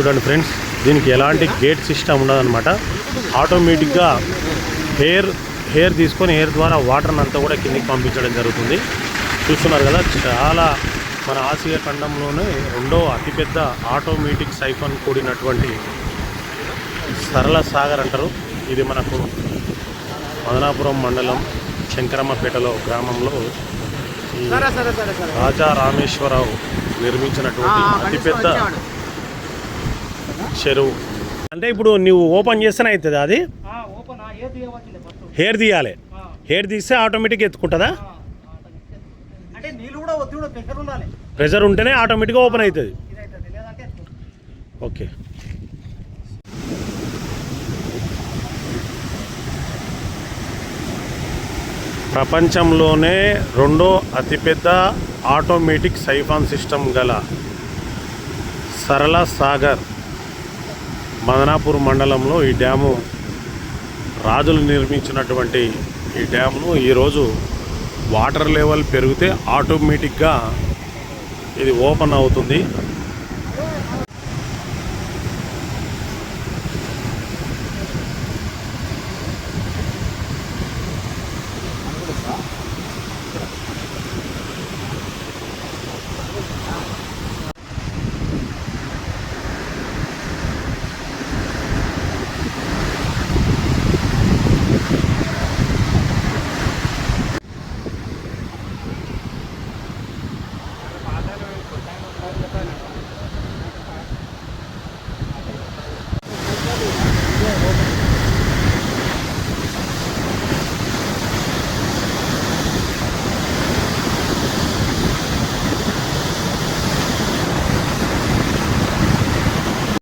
చూడండి ఫ్రెండ్స్ దీనికి ఎలాంటి గేట్ సిస్టమ్ ఉండదన్నమాట. ఆటోమేటిక్గా హెయిర్ హెయిర్ తీసుకొని హెయిర్ ద్వారా వాటర్ని అంతా కూడా కిందికి పంపించడం జరుగుతుంది. చూస్తున్నారు కదా చాలా మన ఆసియా ఖండంలోనే రెండో అతిపెద్ద ఆటోమేటిక్ సైఫన్ కూడినటువంటి సరళ సాగర్ అంటారు. ఇది మనకు మదనాపురం మండలం శంకరమ్మపేటలో గ్రామంలో రాజా రామేశ్వరరావు నిర్మించినటువంటి అతిపెద్ద చెరువు. అంటే ఇప్పుడు నువ్వు ఓపెన్ చేస్తేనే అవుతుంది అది? హెయిర్ తీయాలి. హెయిర్ తీస్తే ఆటోమేటిక్ ఎత్తుకుంటుందా? ప్రెషర్ ఉంటేనే ఆటోమేటిక్గా ఓపెన్ అవుతుంది. ఓకే. ప్రపంచంలోనే రెండో అతిపెద్ద ఆటోమేటిక్ సైఫాన్ సిస్టమ్ గల సరళ సాగర్ మదనాపూర్ మండలంలో ఈ డ్యాము రాజులు నిర్మించినటువంటి ఈ డ్యామ్ను ఈరోజు వాటర్ లెవెల్ పెరిగితే ఆటోమేటిక్గా ఇది ఓపెన్ అవుతుంది.